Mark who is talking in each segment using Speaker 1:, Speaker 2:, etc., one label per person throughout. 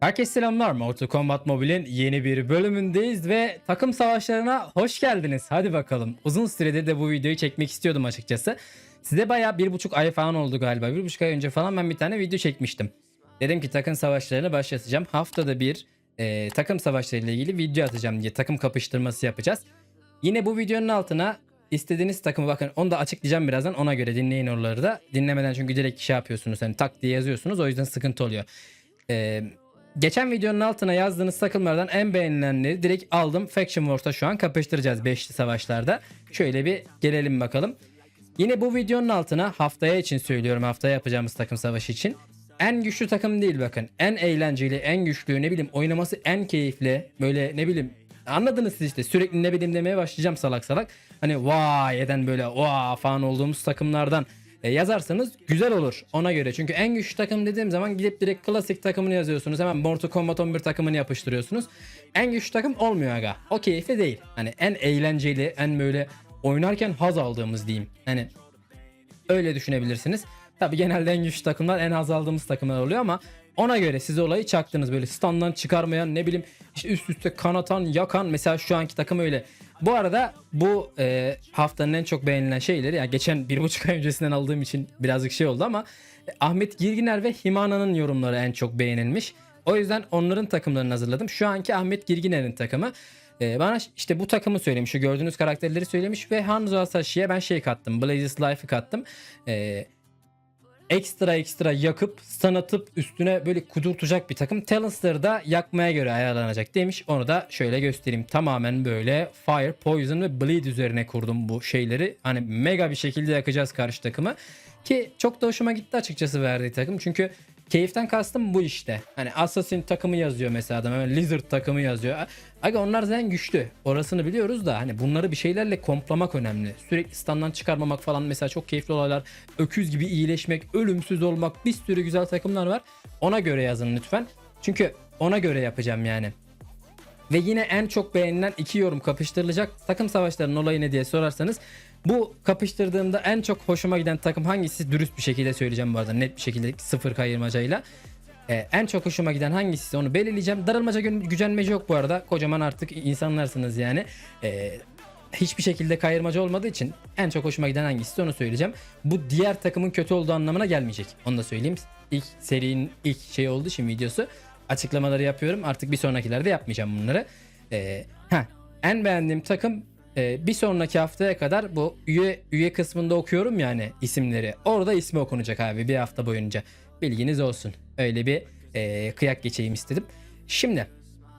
Speaker 1: Herkese selamlar. Mortal Kombat Mobile'in yeni bir bölümündeyiz ve takım savaşlarına hoş geldiniz. Hadi bakalım. Uzun süredir de bu videoyu çekmek istiyordum açıkçası. Size bayağı bir buçuk ay falan oldu galiba. Bir buçuk ay önce falan ben bir tane video çekmiştim. Dedim ki takım savaşlarını başlatacağım. Haftada bir e, takım savaşlarıyla ilgili video atacağım diye takım kapıştırması yapacağız. Yine bu videonun altına istediğiniz takımı bakın onu da açıklayacağım birazdan ona göre dinleyin oraları da. Dinlemeden çünkü direkt şey yapıyorsunuz hani tak diye yazıyorsunuz o yüzden sıkıntı oluyor. Eee Geçen videonun altına yazdığınız takımlardan en beğenilenleri direkt aldım. Faction Wars'a şu an kapıştıracağız 5'li savaşlarda. Şöyle bir gelelim bakalım. Yine bu videonun altına haftaya için söylüyorum haftaya yapacağımız takım savaşı için. En güçlü takım değil bakın. En eğlenceli, en güçlü ne bileyim oynaması en keyifli. Böyle ne bileyim anladınız siz işte sürekli ne bileyim demeye başlayacağım salak salak. Hani vay eden böyle vaa falan olduğumuz takımlardan e, yazarsanız güzel olur ona göre. Çünkü en güçlü takım dediğim zaman gidip direkt klasik takımını yazıyorsunuz. Hemen Mortal Kombat 11 takımını yapıştırıyorsunuz. En güçlü takım olmuyor aga. O keyifli değil. Hani en eğlenceli, en böyle oynarken haz aldığımız diyeyim. Hani öyle düşünebilirsiniz. Tabi genelde en güçlü takımlar en haz aldığımız takımlar oluyor ama ona göre siz olayı çaktınız böyle standdan çıkarmayan ne bileyim işte üst üste kanatan yakan mesela şu anki takım öyle. Bu arada bu e, haftanın en çok beğenilen şeyleri yani geçen bir buçuk ay öncesinden aldığım için birazcık şey oldu ama e, Ahmet Girginer ve Himana'nın yorumları en çok beğenilmiş. O yüzden onların takımlarını hazırladım. Şu anki Ahmet Girginer'in takımı. E, bana işte bu takımı söylemiş. Şu gördüğünüz karakterleri söylemiş ve Hanzo Asashi'ye ben şey kattım. Blazes Life'ı kattım. E, ekstra ekstra yakıp stun atıp üstüne böyle kudurtacak bir takım. Talents'ları da yakmaya göre ayarlanacak demiş. Onu da şöyle göstereyim. Tamamen böyle Fire, Poison ve Bleed üzerine kurdum bu şeyleri. Hani mega bir şekilde yakacağız karşı takımı. Ki çok da hoşuma gitti açıkçası verdiği takım. Çünkü keyiften kastım bu işte. Hani Assassin takımı yazıyor mesela adam. Hemen Lizard takımı yazıyor. Aga onlar zaten güçlü. Orasını biliyoruz da hani bunları bir şeylerle komplamak önemli. Sürekli standdan çıkarmamak falan mesela çok keyifli olaylar. Öküz gibi iyileşmek, ölümsüz olmak bir sürü güzel takımlar var. Ona göre yazın lütfen. Çünkü ona göre yapacağım yani. Ve yine en çok beğenilen iki yorum kapıştırılacak. Takım savaşlarının olayı ne diye sorarsanız bu kapıştırdığımda en çok hoşuma giden takım hangisi dürüst bir şekilde söyleyeceğim bu arada net bir şekilde sıfır kayırmacayla. Ee, en çok hoşuma giden hangisi onu belirleyeceğim. Darılmaca gü- gücenmece yok bu arada. Kocaman artık insanlarsınız yani. Ee, hiçbir şekilde kayırmacı olmadığı için en çok hoşuma giden hangisi onu söyleyeceğim. Bu diğer takımın kötü olduğu anlamına gelmeyecek. Onu da söyleyeyim. İlk serinin ilk şey olduğu için videosu açıklamaları yapıyorum. Artık bir sonrakilerde yapmayacağım bunları. Ee, heh, en beğendiğim takım e, bir sonraki haftaya kadar bu üye üye kısmında okuyorum yani isimleri. Orada ismi okunacak abi bir hafta boyunca. Bilginiz olsun. Öyle bir e, kıyak geçeyim istedim. Şimdi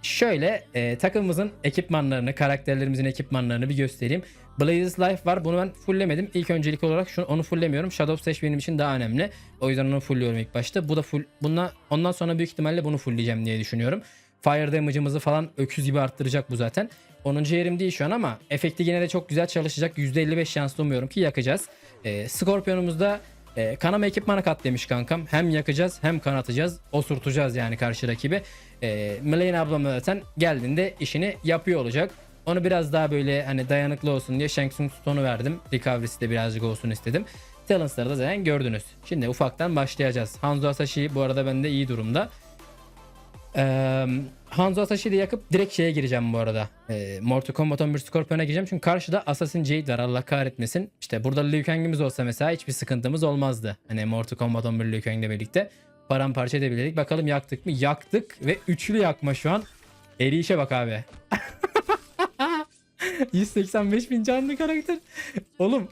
Speaker 1: şöyle e, takımımızın ekipmanlarını, karakterlerimizin ekipmanlarını bir göstereyim. Blazes Life var. Bunu ben fulllemedim. İlk öncelik olarak şunu onu fulllemiyorum. Shadow Slash benim için daha önemli. O yüzden onu fullliyorum ilk başta. Bu da full. Bundan ondan sonra büyük ihtimalle bunu fullleyeceğim diye düşünüyorum. Fire damage'ımızı falan öküz gibi arttıracak bu zaten. 10. yerim değil şu an ama efekti yine de çok güzel çalışacak. %55 şanslı umuyorum ki yakacağız. E, Scorpion'umuzda e, kanama ekipmanı kat demiş kankam. Hem yakacağız hem kanatacağız. Osurtacağız yani karşı rakibi. E, Melaine ablam da zaten geldiğinde işini yapıyor olacak. Onu biraz daha böyle hani dayanıklı olsun diye Shang Tsung Stone'u verdim. Recovery'si de birazcık olsun istedim. Talents'ları da zaten gördünüz. Şimdi ufaktan başlayacağız. Hanzo Asashi bu arada bende iyi durumda. Ee, Hanzo Asashi'yi de yakıp direkt şeye gireceğim bu arada. Ee, Mortal Kombat 11 Scorpion'a gireceğim. Çünkü karşıda Assassin Jade var Allah kahretmesin. İşte burada Liu Kang'imiz olsa mesela hiçbir sıkıntımız olmazdı. Hani Mortal Kombat 11 Liu Kang'le birlikte paramparça edebilirdik. Bakalım yaktık mı? Yaktık ve üçlü yakma şu an. Erişe bak abi. 185 bin canlı karakter. Oğlum.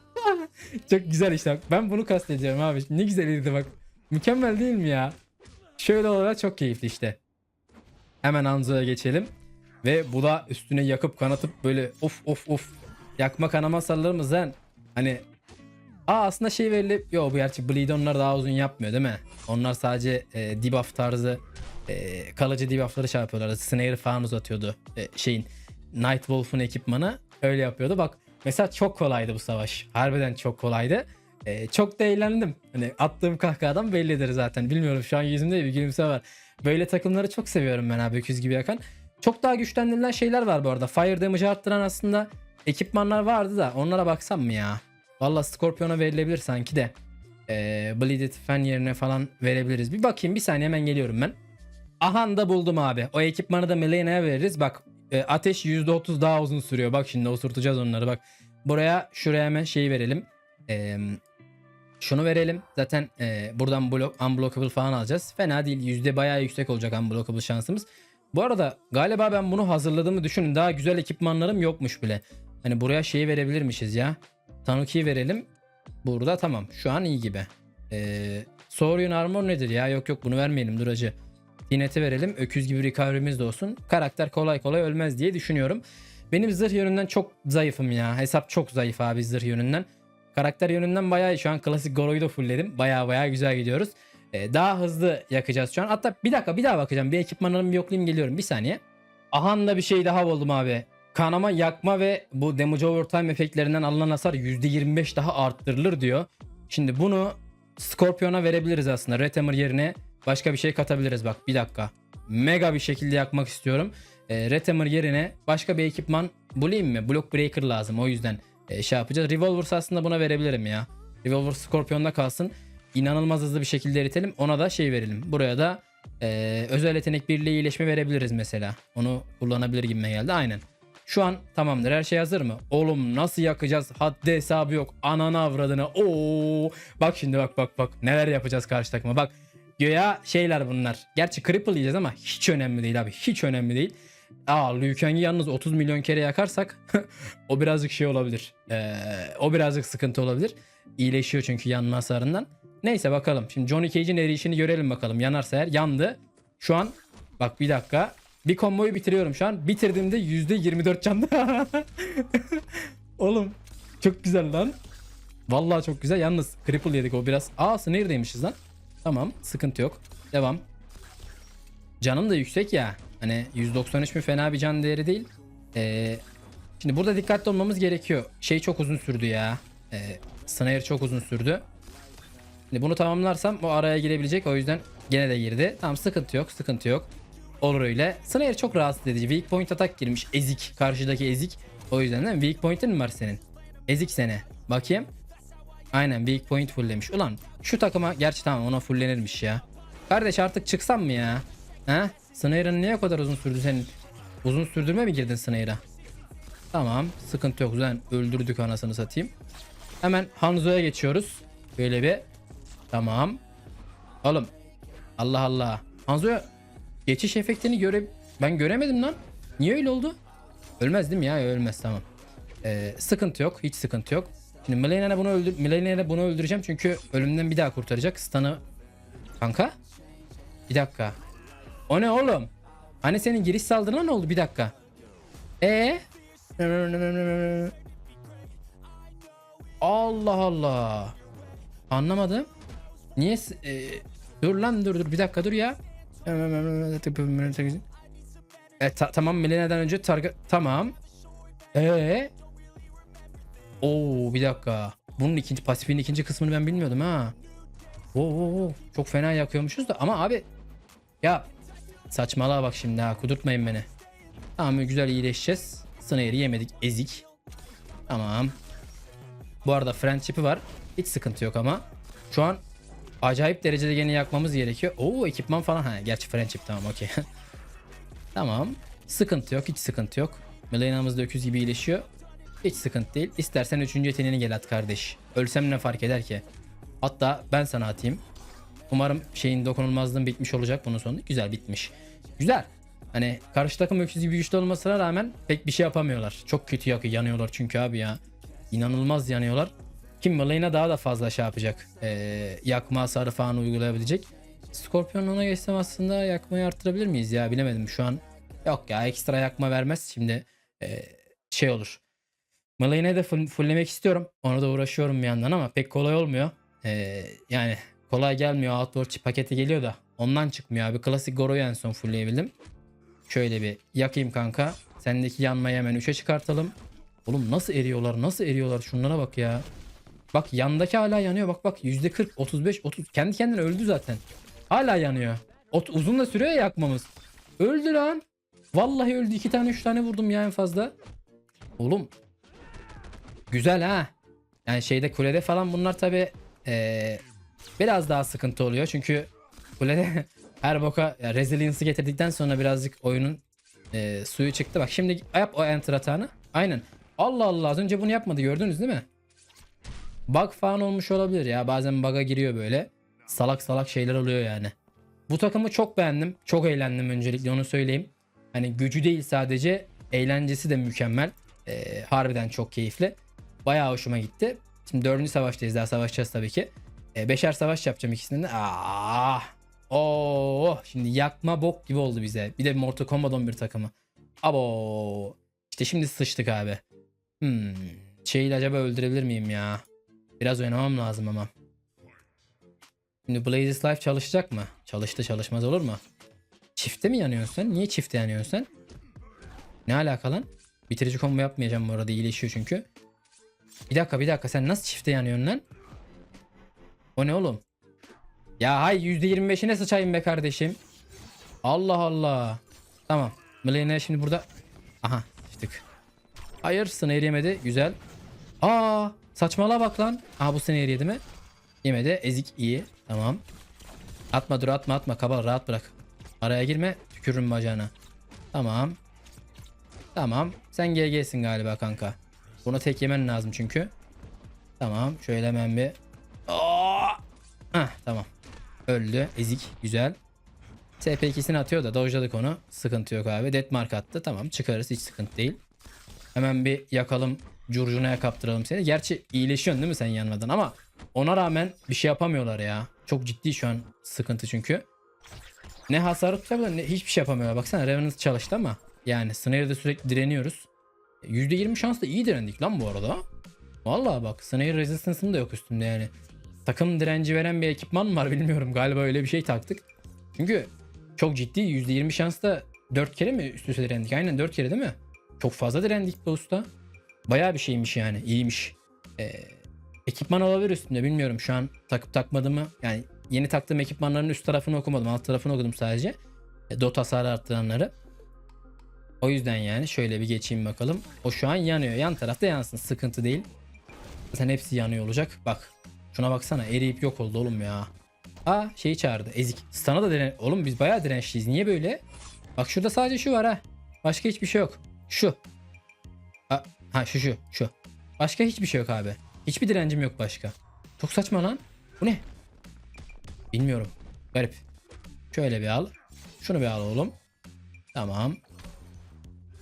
Speaker 1: Çok güzel işte. Ben bunu kastediyorum abi. Ne güzel eridi bak. Mükemmel değil mi ya? Şöyle olarak çok keyifli işte. Hemen Hanzo'ya geçelim. Ve bu da üstüne yakıp kanatıp böyle of of of yakma kanama sarılarımız lan. Hani Aa aslında şey verilip yo bu gerçi Bleed onlar daha uzun yapmıyor değil mi? Onlar sadece e, debuff tarzı e, kalıcı debuffları şey yapıyorlar. Snare falan uzatıyordu e, şeyin Nightwolf'un ekipmanı öyle yapıyordu. Bak mesela çok kolaydı bu savaş. Harbiden çok kolaydı. E, çok da eğlendim. Hani attığım kahkahadan bellidir zaten. Bilmiyorum şu an yüzümde bir gülümseme var. Böyle takımları çok seviyorum ben abi öküz gibi yakan. Çok daha güçlendirilen şeyler var bu arada. Fire damage arttıran aslında ekipmanlar vardı da onlara baksam mı ya? Valla Scorpion'a verilebilir sanki de. Ee, Bleeded Fan yerine falan verebiliriz. Bir bakayım bir saniye hemen geliyorum ben. Ahan da buldum abi. O ekipmanı da Melena'ya veririz. Bak e, ateş %30 daha uzun sürüyor. Bak şimdi osurtacağız onları bak. Buraya şuraya hemen şeyi verelim. Eee şunu verelim. Zaten e, buradan block, unblockable falan alacağız. Fena değil. Yüzde bayağı yüksek olacak unblockable şansımız. Bu arada galiba ben bunu hazırladığımı düşünün. Daha güzel ekipmanlarım yokmuş bile. Hani buraya şeyi verebilirmişiz ya. Tanuki'yi verelim. Burada tamam. Şu an iyi gibi. Ee, Saurian Armor nedir ya? Yok yok bunu vermeyelim dur acı. Tinet'i verelim. Öküz gibi recovery'miz de olsun. Karakter kolay kolay ölmez diye düşünüyorum. Benim zırh yönünden çok zayıfım ya. Hesap çok zayıf abi zırh yönünden. Karakter yönünden bayağı. Şu an klasik Goro'yu da fullledim. Bayağı bayağı güzel gidiyoruz. Ee, daha hızlı yakacağız şu an. Hatta bir dakika bir daha bakacağım. Bir ekipmanlarımı bir yoklayayım geliyorum. Bir saniye. Ahan'da bir şey daha buldum abi. Kanama, yakma ve bu damage overtime efektlerinden alınan hasar %25 daha arttırılır diyor. Şimdi bunu Scorpion'a verebiliriz aslında. Red Hammer yerine başka bir şey katabiliriz bak bir dakika. Mega bir şekilde yakmak istiyorum. Ee, Red Hammer yerine başka bir ekipman bulayım mı? Block Breaker lazım o yüzden e, şey yapacağız. Revolvers aslında buna verebilirim ya. Revolver Scorpion'da kalsın. İnanılmaz hızlı bir şekilde eritelim. Ona da şey verelim. Buraya da e, özel yetenek birliği iyileşme verebiliriz mesela. Onu kullanabilir gibime geldi. Aynen. Şu an tamamdır. Her şey hazır mı? Oğlum nasıl yakacağız? Haddi hesabı yok. Ananı avradını. Oo. Bak şimdi bak bak bak. Neler yapacağız karşı takıma. Bak. Göya şeyler bunlar. Gerçi cripple yiyeceğiz ama hiç önemli değil abi. Hiç önemli değil. Aa Liu Kang'i yalnız 30 milyon kere yakarsak o birazcık şey olabilir. Ee, o birazcık sıkıntı olabilir. İyileşiyor çünkü yanma hasarından. Neyse bakalım. Şimdi Johnny Cage'in erişini görelim bakalım. Yanarsa eğer yandı. Şu an bak bir dakika. Bir komboyu bitiriyorum şu an. Bitirdiğimde %24 canda. Oğlum çok güzel lan. Vallahi çok güzel. Yalnız cripple yedik o biraz. Aa snare'deymişiz lan. Tamam sıkıntı yok. Devam. Canım da yüksek ya. Hani 193 mi fena bir can değeri değil. Ee, şimdi burada dikkatli olmamız gerekiyor. Şey çok uzun sürdü ya. Ee, snare çok uzun sürdü. Şimdi bunu tamamlarsam o araya girebilecek. O yüzden gene de girdi. Tamam sıkıntı yok sıkıntı yok. Olur öyle. Snare çok rahatsız edici. Weak point atak girmiş. Ezik. Karşıdaki ezik. O yüzden değil mi? Weak point'in mi var senin? Ezik sene. Bakayım. Aynen weak point fulllemiş. Ulan şu takıma gerçi tamam ona fullenirmiş ya. Kardeş artık çıksam mı ya? He? Snare'ın niye kadar uzun sürdü senin? Uzun sürdürme mi girdin Snare'a? Tamam sıkıntı yok. Zaten öldürdük anasını satayım. Hemen Hanzo'ya geçiyoruz. Böyle bir. Tamam. Oğlum. Allah Allah. Hanzo'ya geçiş efektini göre ben göremedim lan. Niye öyle oldu? Ölmez değil mi ya? Ölmez tamam. Ee, sıkıntı yok. Hiç sıkıntı yok. Şimdi Milena'ya bunu öldür Milena'ya bunu öldüreceğim çünkü ölümden bir daha kurtaracak. Stun'ı Kanka? Bir dakika. O ne oğlum? Hani senin giriş saldırına ne oldu? Bir dakika. E Allah Allah. Anlamadım. Niye? e, dur lan dur dur bir dakika dur ya. E, ta- tamam Milena'dan önce target tamam. E Oo bir dakika. Bunun ikinci pasifin ikinci kısmını ben bilmiyordum ha. Oo. çok fena yakıyormuşuz da ama abi ya saçmalığa bak şimdi ha kudurtmayın beni. Tamam güzel iyileşeceğiz. Snare'i yemedik ezik. Tamam. Bu arada friendship'i var. Hiç sıkıntı yok ama. Şu an acayip derecede gene yakmamız gerekiyor. Oo ekipman falan. Ha gerçi friendship tamam okey. tamam. Sıkıntı yok hiç sıkıntı yok. Melena'mız da öküz gibi iyileşiyor. Hiç sıkıntı değil. İstersen 3. yeteneğini gel at kardeş. Ölsem ne fark eder ki? Hatta ben sana atayım. Umarım şeyin dokunulmazlığın bitmiş olacak bunun sonunda. Güzel bitmiş. Güzel. Hani karşı takım öküz gibi güçlü olmasına rağmen pek bir şey yapamıyorlar. Çok kötü yakıyor, yanıyorlar çünkü abi ya. İnanılmaz yanıyorlar. Kim Malena daha da fazla şey yapacak. Ee, yakma hasarı falan uygulayabilecek. Scorpion ona geçsem aslında yakmayı arttırabilir miyiz ya bilemedim şu an. Yok ya ekstra yakma vermez. Şimdi ee, şey olur. Malayne de full, fulllemek istiyorum. Onu da uğraşıyorum bir yandan ama pek kolay olmuyor. Ee, yani kolay gelmiyor. Outdoor paketi geliyor da ondan çıkmıyor abi. Klasik Goro'yu en son fullleyebildim. Şöyle bir yakayım kanka. Sendeki yanmayı hemen 3'e çıkartalım. Oğlum nasıl eriyorlar nasıl eriyorlar şunlara bak ya. Bak yandaki hala yanıyor bak bak %40 35 30 kendi kendine öldü zaten. Hala yanıyor. Ot, uzun da sürüyor ya yakmamız. Öldü lan. Vallahi öldü. 2 tane 3 tane vurdum ya en fazla. Oğlum Güzel ha. Yani şeyde kulede falan bunlar tabi biraz daha sıkıntı oluyor. Çünkü kulede her boka ya, resilience'ı getirdikten sonra birazcık oyunun e, suyu çıktı. Bak şimdi yap o enter atağını. Aynen. Allah Allah az önce bunu yapmadı gördünüz değil mi? Bug falan olmuş olabilir ya. Bazen bug'a giriyor böyle. Salak salak şeyler oluyor yani. Bu takımı çok beğendim. Çok eğlendim öncelikle onu söyleyeyim. Hani gücü değil sadece eğlencesi de mükemmel. Ee, harbiden çok keyifli. Bayağı hoşuma gitti. Şimdi dördüncü savaştayız daha savaşacağız tabii ki. Ee, beşer savaş yapacağım ikisinden de. Aa, Oo, şimdi yakma bok gibi oldu bize. Bir de Mortal Kombat 11 takımı. Abo. İşte şimdi sıçtık abi. Hmm. Şeyi acaba öldürebilir miyim ya? Biraz oynamam lazım ama. Şimdi Blazes Life çalışacak mı? Çalıştı çalışmaz olur mu? Çifte mi yanıyorsun sen? Niye çifte yanıyorsun sen? Ne alaka lan? Bitirici combo yapmayacağım bu arada iyileşiyor çünkü. Bir dakika bir dakika sen nasıl çifte yanıyorsun lan? O ne oğlum? Ya hay %25'ine sıçayım be kardeşim. Allah Allah. Tamam. Millennial şimdi burada. Aha sıçtık. Hayır snare yemedi. Güzel. Aa saçmala bak lan. Aha bu snare yedi mi? Yemedi. Ezik iyi. Tamam. Atma dur atma atma. Kabal rahat bırak. Araya girme. Tükürürüm bacağına. Tamam. Tamam. Sen GG'sin galiba kanka. Bunu tek yemen lazım çünkü. Tamam. Şöyle hemen bir. Hah tamam. Öldü. Ezik. Güzel. SP2'sini atıyor da dojladık onu. Sıkıntı yok abi. Deathmark attı. Tamam çıkarız. Hiç sıkıntı değil. Hemen bir yakalım. Curcunaya kaptıralım seni. Gerçi iyileşiyorsun değil mi sen yanmadan ama ona rağmen bir şey yapamıyorlar ya. Çok ciddi şu an sıkıntı çünkü. Ne hasarı tutabiliyor ne hiçbir şey yapamıyorlar. Baksana Revenant çalıştı ama yani Snare'de sürekli direniyoruz. %20 şansla iyi direndik lan bu arada. Vallahi bak Snare Resistance'ım da yok üstümde yani. Takım direnci veren bir ekipman mı var bilmiyorum. Galiba öyle bir şey taktık. Çünkü çok ciddi %20 şansla 4 kere mi üst üste direndik? Aynen 4 kere değil mi? Çok fazla direndik bu usta. Bayağı bir şeymiş yani. iyiymiş. Ee, ekipman olabilir üstünde bilmiyorum şu an takıp takmadığımı. Yani yeni taktığım ekipmanların üst tarafını okumadım. Alt tarafını okudum sadece. E, dot hasarı arttıranları. O yüzden yani şöyle bir geçeyim bakalım. O şu an yanıyor. Yan tarafta yansın. Sıkıntı değil. Zaten hepsi yanıyor olacak. Bak. Şuna baksana. Eriyip yok oldu oğlum ya. Aa şeyi çağırdı. Ezik. Sana da diren... Oğlum biz bayağı dirençliyiz. Niye böyle? Bak şurada sadece şu var ha. Başka hiçbir şey yok. Şu. Ha, ha şu şu şu. Başka hiçbir şey yok abi. Hiçbir direncim yok başka. Çok saçma lan. Bu ne? Bilmiyorum. Garip. Şöyle bir al. Şunu bir al oğlum. Tamam.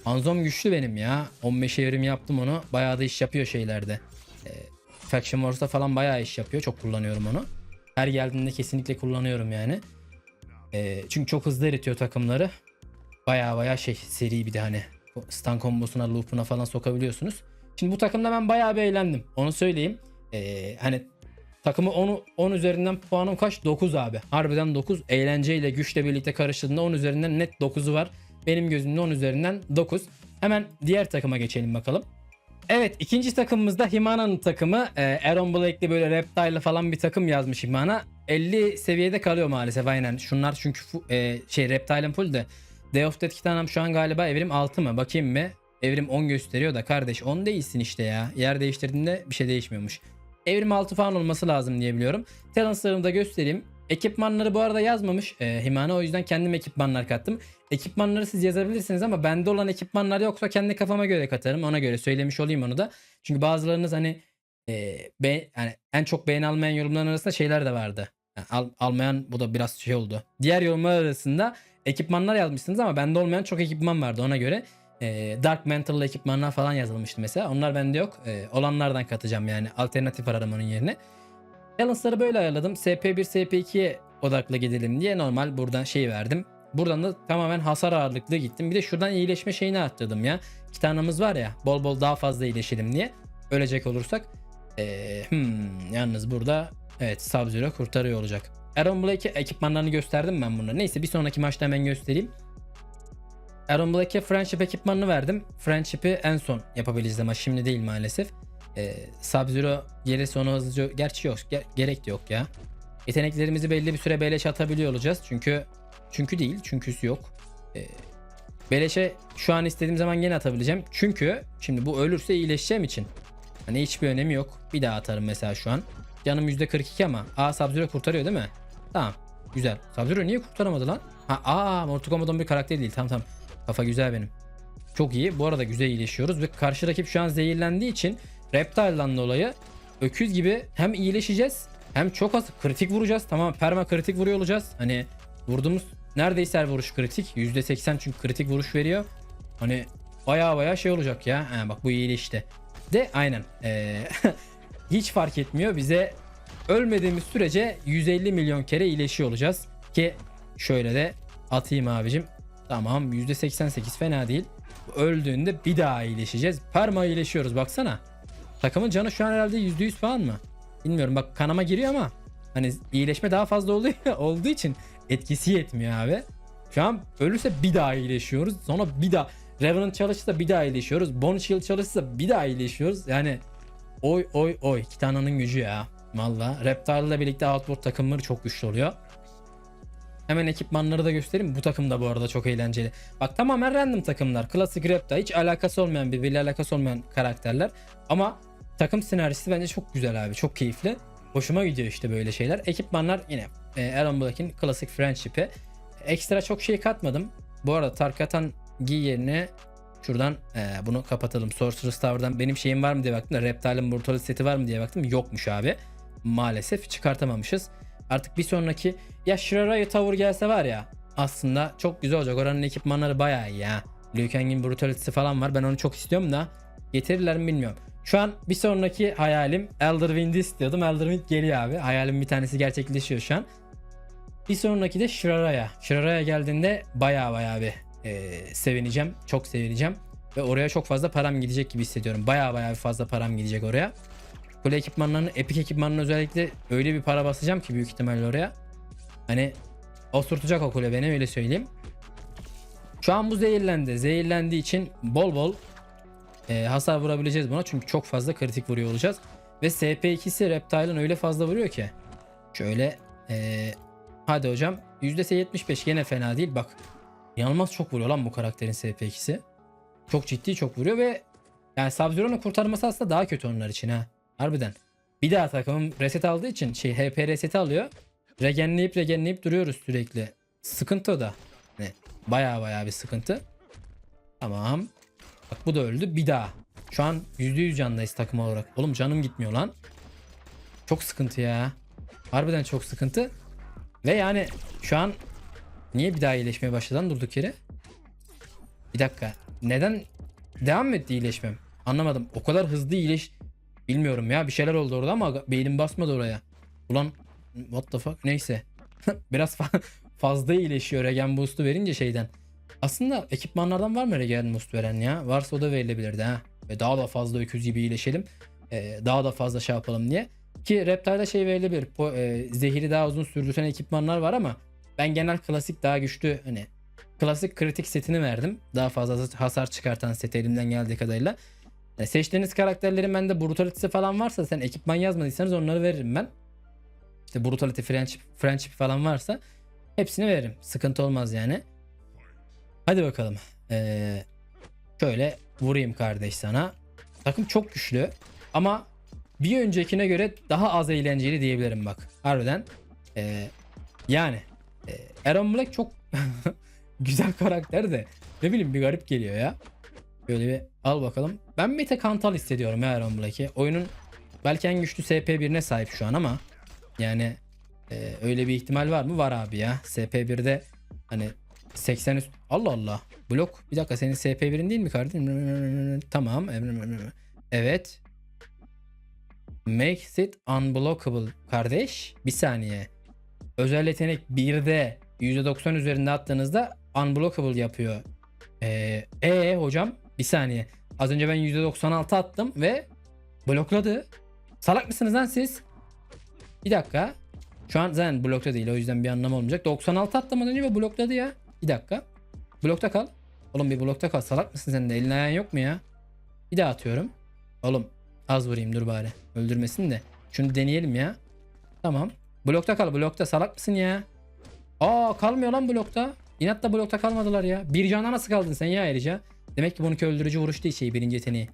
Speaker 1: Anzom güçlü benim ya. 15 evrim yaptım onu. Bayağı da iş yapıyor şeylerde. Ee, Faction Wars'ta falan bayağı iş yapıyor. Çok kullanıyorum onu. Her geldiğinde kesinlikle kullanıyorum yani. Ee, çünkü çok hızlı eritiyor takımları. Bayağı bayağı şey seri bir de hani stun kombosuna loop'una falan sokabiliyorsunuz. Şimdi bu takımda ben bayağı bir eğlendim. Onu söyleyeyim. Ee, hani takımı 10, 10 üzerinden puanım kaç? 9 abi. Harbiden 9. Eğlenceyle güçle birlikte karıştığında 10 üzerinden net 9'u var. Benim gözümde 10 üzerinden 9. Hemen diğer takıma geçelim bakalım. Evet ikinci takımımızda Himana'nın takımı. Ee, Aaron Blake'li böyle Reptile'lı falan bir takım yazmış Himana. 50 seviyede kalıyor maalesef aynen. Şunlar çünkü e, şey Reptile'ın full de. Day of Death kitabım şu an galiba evrim 6 mı? Bakayım mı? Evrim 10 gösteriyor da kardeş 10 değilsin işte ya. Yer değiştirdiğinde bir şey değişmiyormuş. Evrim 6 falan olması lazım diye biliyorum. Talents'larımı da göstereyim. Ekipmanları bu arada yazmamış e, Himana o yüzden kendim ekipmanlar kattım. Ekipmanları siz yazabilirsiniz ama bende olan ekipmanlar yoksa kendi kafama göre katarım. Ona göre söylemiş olayım onu da. Çünkü bazılarınız hani e, be, yani en çok beğeni almayan yorumların arasında şeyler de vardı. Yani al- almayan bu da biraz şey oldu. Diğer yorumlar arasında ekipmanlar yazmışsınız ama bende olmayan çok ekipman vardı ona göre. E, Dark Mental'lı ekipmanlar falan yazılmıştı mesela. Onlar bende yok. E, olanlardan katacağım yani. Alternatif ararım onun yerine. Balance'ları böyle ayarladım. SP1, SP2'ye odaklı gidelim diye normal buradan şey verdim. Buradan da tamamen hasar ağırlıklı gittim. Bir de şuradan iyileşme şeyini arttırdım ya. İki tanemiz var ya bol bol daha fazla iyileşelim diye. Ölecek olursak. Ee, hmm, yalnız burada evet Sub-Zero kurtarıyor olacak. Aaron Blake'e ekipmanlarını gösterdim ben bunları. Neyse bir sonraki maçta hemen göstereyim. Aaron Blake'e Friendship ekipmanını verdim. Friendship'i en son yapabileceğiz ama şimdi değil maalesef. Ee, Sub-Zero gelirse onu hızlıca... Gerçi yok. ge- gerek de yok ya. Yeteneklerimizi belli bir süre beleş atabiliyor olacağız. Çünkü çünkü değil. Çünküsü yok. Ee, beleşe şu an istediğim zaman gene atabileceğim. Çünkü şimdi bu ölürse iyileşeceğim için. Hani hiçbir önemi yok. Bir daha atarım mesela şu an. Canım %42 ama. Aa Sub-Zero kurtarıyor değil mi? Tamam. Güzel. Sub-Zero niye kurtaramadı lan? Ha, aa Mortal Kombat'ın bir karakter değil. Tamam tamam. Kafa güzel benim. Çok iyi. Bu arada güzel iyileşiyoruz ve karşı rakip şu an zehirlendiği için Reptile'dan dolayı öküz gibi hem iyileşeceğiz hem çok az kritik vuracağız. Tamam perma kritik vuruyor olacağız. Hani vurduğumuz neredeyse her vuruş kritik. %80 çünkü kritik vuruş veriyor. Hani baya baya şey olacak ya. Ha, bak bu iyileşti. De aynen. Ee, hiç fark etmiyor. Bize ölmediğimiz sürece 150 milyon kere iyileşiyor olacağız. Ki şöyle de atayım abicim. Tamam %88 fena değil. Öldüğünde bir daha iyileşeceğiz. Perma iyileşiyoruz baksana. Takımın canı şu an herhalde %100 falan mı? Bilmiyorum bak kanama giriyor ama hani iyileşme daha fazla oluyor olduğu için etkisi yetmiyor abi. Şu an ölürse bir daha iyileşiyoruz. Sonra bir daha Revenant çalışırsa bir daha iyileşiyoruz. Bone Shield çalışırsa bir daha iyileşiyoruz. Yani oy oy oy. Kitana'nın gücü ya. Valla. Reptile ile birlikte Outboard takımları çok güçlü oluyor. Hemen ekipmanları da göstereyim. Bu takım da bu arada çok eğlenceli. Bak tamamen random takımlar. Klasik Reptile hiç alakası olmayan birbiriyle alakası olmayan karakterler. Ama takım sinerjisi bence çok güzel abi. Çok keyifli. Hoşuma gidiyor işte böyle şeyler. Ekipmanlar yine e, Aaron Black'in klasik friendship'i. Ekstra çok şey katmadım. Bu arada Tarkatan giy yerine şuradan e, bunu kapatalım. Sorcerer's Tower'dan benim şeyim var mı diye baktım da Reptile'ın Brutalis seti var mı diye baktım. Yokmuş abi. Maalesef çıkartamamışız. Artık bir sonraki ya Shiraraya Tower gelse var ya aslında çok güzel olacak. Oranın ekipmanları bayağı iyi ya. Liu Kang'in Brutality'si falan var. Ben onu çok istiyorum da getirirler mi bilmiyorum. Şu an bir sonraki hayalim Elder Wind'i istiyordum. Elder Wind geliyor abi. Hayalim bir tanesi gerçekleşiyor şu an. Bir sonraki de Shiraraya. Shiraraya geldiğinde baya baya bir e, sevineceğim. Çok sevineceğim. Ve oraya çok fazla param gidecek gibi hissediyorum. Baya baya bir fazla param gidecek oraya. Kule ekipmanlarını, epik ekipmanlarını özellikle öyle bir para basacağım ki büyük ihtimalle oraya. Hani osurtacak o kule beni öyle söyleyeyim. Şu an bu zehirlendi. Zehirlendiği için bol bol e, hasar vurabileceğiz buna. Çünkü çok fazla kritik vuruyor olacağız. Ve SP2'si Reptile'ın öyle fazla vuruyor ki. Şöyle e, hadi hocam. %75 gene fena değil. Bak inanılmaz çok vuruyor lan bu karakterin SP2'si. Çok ciddi çok vuruyor ve yani Sub-Zero'nun kurtarması aslında daha kötü onlar için ha. Harbiden. Bir daha takımım reset aldığı için şey HP reseti alıyor. Regenleyip regenleyip duruyoruz sürekli. Sıkıntı o da. Ne? Baya baya bir sıkıntı. Tamam. Bak bu da öldü. Bir daha. Şu an %100 candayız takım olarak. Oğlum canım gitmiyor lan. Çok sıkıntı ya. Harbiden çok sıkıntı. Ve yani şu an niye bir daha iyileşmeye başladı lan durduk yere? Bir dakika. Neden devam etti iyileşmem? Anlamadım. O kadar hızlı iyileş... Bilmiyorum ya bir şeyler oldu orada ama beynim basmadı oraya. Ulan what the fuck neyse. Biraz fa- fazla iyileşiyor regen boost'u verince şeyden. Aslında ekipmanlardan var mı regen boost veren ya? Varsa o da verilebilirdi ha. Ve daha da fazla öküz gibi iyileşelim. Ee, daha da fazla şey yapalım diye. Ki Reptile'da şey verilebilir. Po, e, zehiri daha uzun sürdüren ekipmanlar var ama ben genel klasik daha güçlü hani klasik kritik setini verdim. Daha fazla hasar çıkartan set elimden geldiği kadarıyla. E, seçtiğiniz karakterlerin bende brutality'si falan varsa sen ekipman yazmadıysanız onları veririm ben. İşte brutality, friendship, friendship falan varsa hepsini veririm. Sıkıntı olmaz yani. Hadi bakalım. Ee, şöyle vurayım kardeş sana. Takım çok güçlü ama bir öncekine göre daha az eğlenceli diyebilirim bak. Harbiden. Ee, yani e, Aaron Black çok güzel karakter de ne bileyim bir garip geliyor ya. Böyle bir al bakalım. Ben tek Kantal hissediyorum ya Aaron Black'i. Oyunun belki en güçlü SP1'ine sahip şu an ama yani e, öyle bir ihtimal var mı? Var abi ya. SP1'de hani 80 üst... Allah Allah. Blok. Bir dakika senin SP1'in değil mi kardeşim? Tamam. Evet. Makes it unblockable kardeş. Bir saniye. Özel yetenek 1'de %90 üzerinde attığınızda unblockable yapıyor. Ee, ee hocam bir saniye. Az önce ben %96 attım ve blokladı. Salak mısınız lan siz? Bir dakika. Şu an zaten blokta değil o yüzden bir anlamı olmayacak. 96 attım az önce ve blokladı ya. Bir dakika. Blokta kal. Oğlum bir blokta kal. Salak mısın sen de? Elin ayağın yok mu ya? Bir daha atıyorum. Oğlum az vurayım dur bari. Öldürmesin de. Şunu deneyelim ya. Tamam. Blokta kal. Blokta salak mısın ya? Aa kalmıyor lan blokta. İnatla blokta kalmadılar ya. Bir cana nasıl kaldın sen ya ayrıca? Demek ki bununki öldürücü vuruş değil şey birinci yeteneği.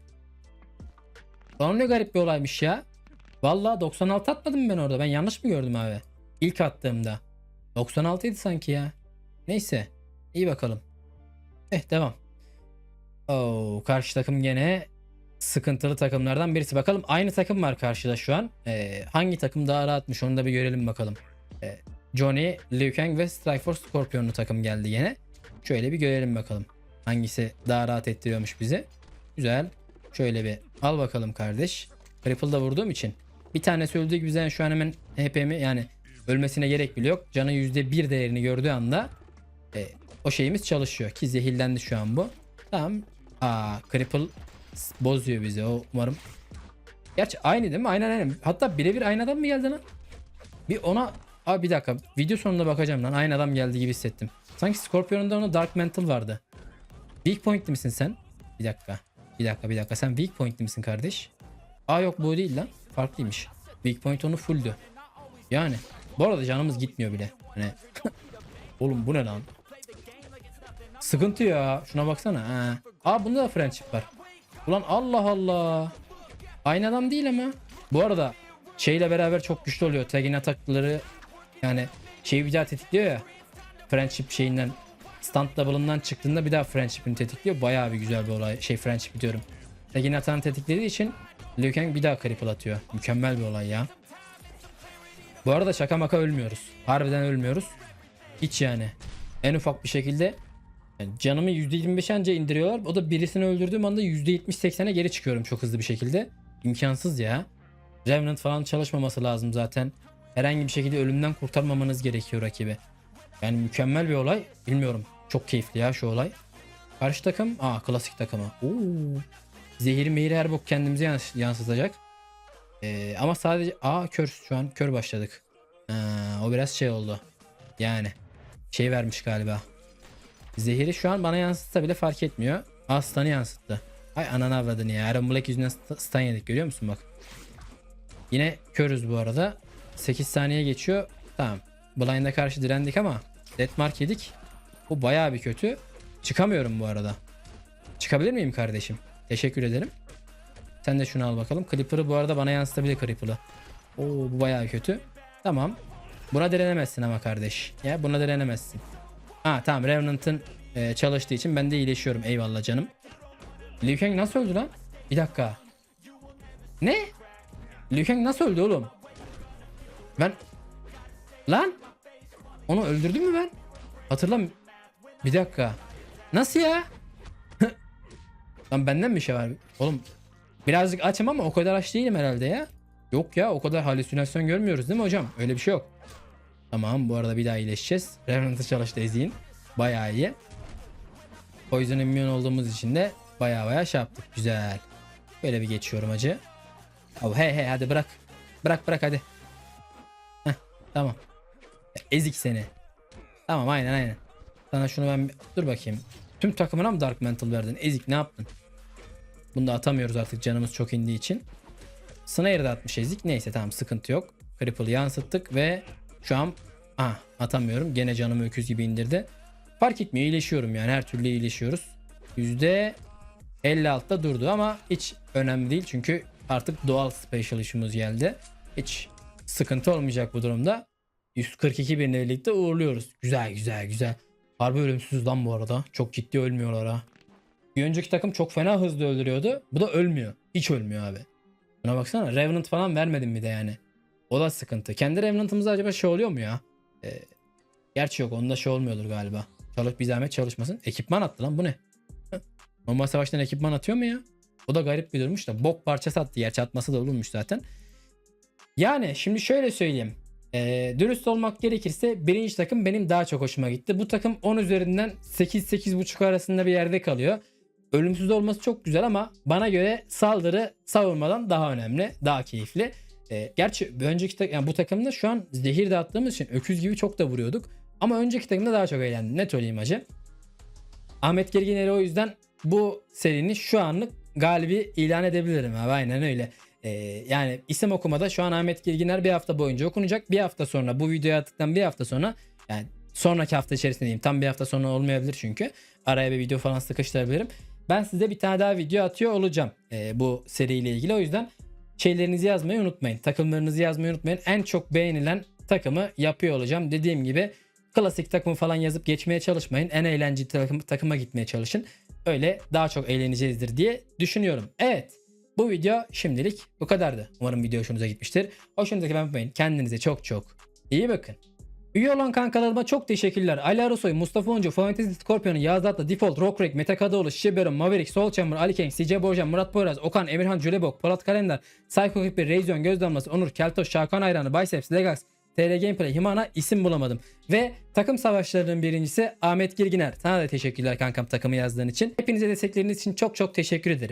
Speaker 1: Lan ne garip bir olaymış ya. Vallahi 96 atmadım ben orada. Ben yanlış mı gördüm abi? İlk attığımda. 96 idi sanki ya. Neyse. İyi bakalım. Eh devam. Oo, karşı takım gene sıkıntılı takımlardan birisi. Bakalım aynı takım var karşıda şu an. Ee, hangi takım daha rahatmış onu da bir görelim bakalım. Ee, Johnny, Liu Kang ve Strikeforce Scorpion'lu takım geldi yine. Şöyle bir görelim bakalım. Hangisi daha rahat ettiriyormuş bizi. Güzel. Şöyle bir al bakalım kardeş. Cripple'da vurduğum için. Bir tanesi öldüğü gibi zaten şu an hemen HP'mi yani ölmesine gerek bile yok. Canı %1 değerini gördüğü anda e, o şeyimiz çalışıyor. Ki zehirlendi şu an bu. Tamam. Aa Cripple bozuyor bizi. O umarım. Gerçi aynı değil mi? Aynen aynen. Hatta birebir aynı adam mı geldi lan? Bir ona Abi bir dakika. Video sonunda bakacağım lan. Aynı adam geldi gibi hissettim. Sanki Scorpion'da ona Dark Mantle vardı. Weak Point'li misin sen? Bir dakika. Bir dakika bir dakika. Sen Weak Point'li misin kardeş? Aa yok bu değil lan. Farklıymış. Weak Point onu fulldü. Yani. Bu arada canımız gitmiyor bile. Hani. Oğlum bu ne lan? Sıkıntı ya. Şuna baksana. Ha. Aa bunda da friendship var. Ulan Allah Allah. Aynı adam değil ama. Bu arada şeyle beraber çok güçlü oluyor. Tagin atakları yani şeyi bir daha tetikliyor ya. Friendship şeyinden stand double'ından çıktığında bir daha friendship'ini tetikliyor. Bayağı bir güzel bir olay. Şey friendship diyorum. Tagin atağını tetiklediği için Liu Kang bir daha cripple atıyor. Mükemmel bir olay ya. Bu arada şaka maka ölmüyoruz. Harbiden ölmüyoruz. Hiç yani. En ufak bir şekilde yani canımı %25 anca indiriyorlar. O da birisini öldürdüğüm anda %70-80'e geri çıkıyorum çok hızlı bir şekilde. İmkansız ya. Revenant falan çalışmaması lazım zaten. Herhangi bir şekilde ölümden kurtarmamanız gerekiyor rakibi. Yani mükemmel bir olay. Bilmiyorum. Çok keyifli ya şu olay. Karşı takım. Aa klasik takımı. Oo. Zehir mehir her bok kendimize yans- yansıtacak. Ee, ama sadece aa kör şu an kör başladık. Ee, o biraz şey oldu. Yani şey vermiş galiba. Zehiri şu an bana yansıtsa bile fark etmiyor. Aslanı yansıttı. Ay ananı avradını ya. Aaron Black yüzünden st- stun yedik görüyor musun bak. Yine körüz bu arada. 8 saniye geçiyor. Tamam. Blind'a karşı direndik ama Deathmark yedik. Bu bayağı bir kötü. Çıkamıyorum bu arada. Çıkabilir miyim kardeşim? Teşekkür ederim. Sen de şunu al bakalım. Clipper'ı bu arada bana yansıtabilir Clipper'ı. Oo bu bayağı kötü. Tamam. Buna direnemezsin ama kardeş. Ya buna direnemezsin. Ha tamam Revenant'ın e, çalıştığı için ben de iyileşiyorum. Eyvallah canım. Liu Kang nasıl öldü lan? Bir dakika. Ne? Liu Kang nasıl öldü oğlum? Ben... Lan? Onu öldürdüm mü ben? Hatırlam... Bir dakika. Nasıl ya? Lan benden bir şey var. Oğlum birazcık açım ama o kadar aç değilim herhalde ya. Yok ya o kadar halüsinasyon görmüyoruz değil mi hocam? Öyle bir şey yok. Tamam bu arada bir daha iyileşeceğiz. Revenant'ı çalıştı Ezik'in. Bayağı iyi. Poison immune olduğumuz için de bayağı bayağı şey yaptık. Güzel. Böyle bir geçiyorum acı. Abi hey hey hadi bırak. Bırak bırak hadi. Heh, tamam. Ezik seni. Tamam aynen aynen. Sana şunu ben dur bakayım. Tüm takımına mı Dark Mantle verdin? Ezik ne yaptın? Bunu da atamıyoruz artık canımız çok indiği için. Snare da atmış Ezik. Neyse tamam sıkıntı yok. Cripple'ı yansıttık ve şu an ah atamıyorum. Gene canımı öküz gibi indirdi. Fark etmiyor iyileşiyorum yani her türlü iyileşiyoruz. Yüzde 56'da durdu ama hiç önemli değil çünkü artık doğal special işimiz geldi. Hiç sıkıntı olmayacak bu durumda. 142 binle birlikte uğurluyoruz. Güzel güzel güzel. Harbi ölümsüz lan bu arada. Çok ciddi ölmüyorlar ha. Bir önceki takım çok fena hızlı öldürüyordu. Bu da ölmüyor. Hiç ölmüyor abi. Buna baksana. Revenant falan vermedim bir de yani. O da sıkıntı. Kendi Revenant'ımızda acaba şey oluyor mu ya? Ee, gerçi yok. Onda şey olmuyordur galiba. Çalış bir zahmet çalışmasın. Ekipman attı lan bu ne? Normal savaştan ekipman atıyor mu ya? O da garip bir durmuş da. Bok parçası attı. Gerçi atması da olurmuş zaten. Yani şimdi şöyle söyleyeyim. Ee, dürüst olmak gerekirse birinci takım benim daha çok hoşuma gitti. Bu takım 10 üzerinden 8-8.5 arasında bir yerde kalıyor. Ölümsüz olması çok güzel ama bana göre saldırı savunmadan daha önemli, daha keyifli. Ee, gerçi önceki tak- yani bu takımda şu an zehir dağıttığımız için öküz gibi çok da vuruyorduk. Ama önceki takımda daha çok eğlendim. Net söyleyeyim hacı. Ahmet Gerginer'i o yüzden bu serinin şu anlık galibi ilan edebilirim abi. Aynen öyle. Ee, yani isim okumada şu an Ahmet Gerginer bir hafta boyunca okunacak. Bir hafta sonra bu videoyu attıktan bir hafta sonra yani sonraki hafta içerisinde diyeyim. Tam bir hafta sonra olmayabilir çünkü. Araya bir video falan sıkıştırabilirim. Ben size bir tane daha video atıyor olacağım ee, bu seriyle ilgili. O yüzden şeylerinizi yazmayı unutmayın. Takımlarınızı yazmayı unutmayın. En çok beğenilen takımı yapıyor olacağım. Dediğim gibi klasik takımı falan yazıp geçmeye çalışmayın. En eğlenceli takım, takıma gitmeye çalışın. Öyle daha çok eğleneceğizdir diye düşünüyorum. Evet. Bu video şimdilik bu kadardı. Umarım video hoşunuza gitmiştir. Hoşunuza gitmeyi unutmayın. Kendinize çok çok iyi bakın. Üye olan kankalarıma çok teşekkürler. Ali Arasoy, Mustafa Oncu, Fantasy Scorpion'un, Yağız Atlı, Default, Rockrek, Mete Kadıoğlu, Şişe Baron, Maverick, Soul Chamber, Ali Keng, CC Borjan, Murat Boyraz, Okan, Emirhan Cülebok, Polat Kalender, Psycho 41, Reyzion, Göz Damlası, Onur, Keltoş, Şakan Ayranı, Biceps, Legax, TR Gameplay, Himana isim bulamadım. Ve takım savaşlarının birincisi Ahmet Girginer. Sana da teşekkürler kankam takımı yazdığın için. Hepinize destekleriniz için çok çok teşekkür ederim.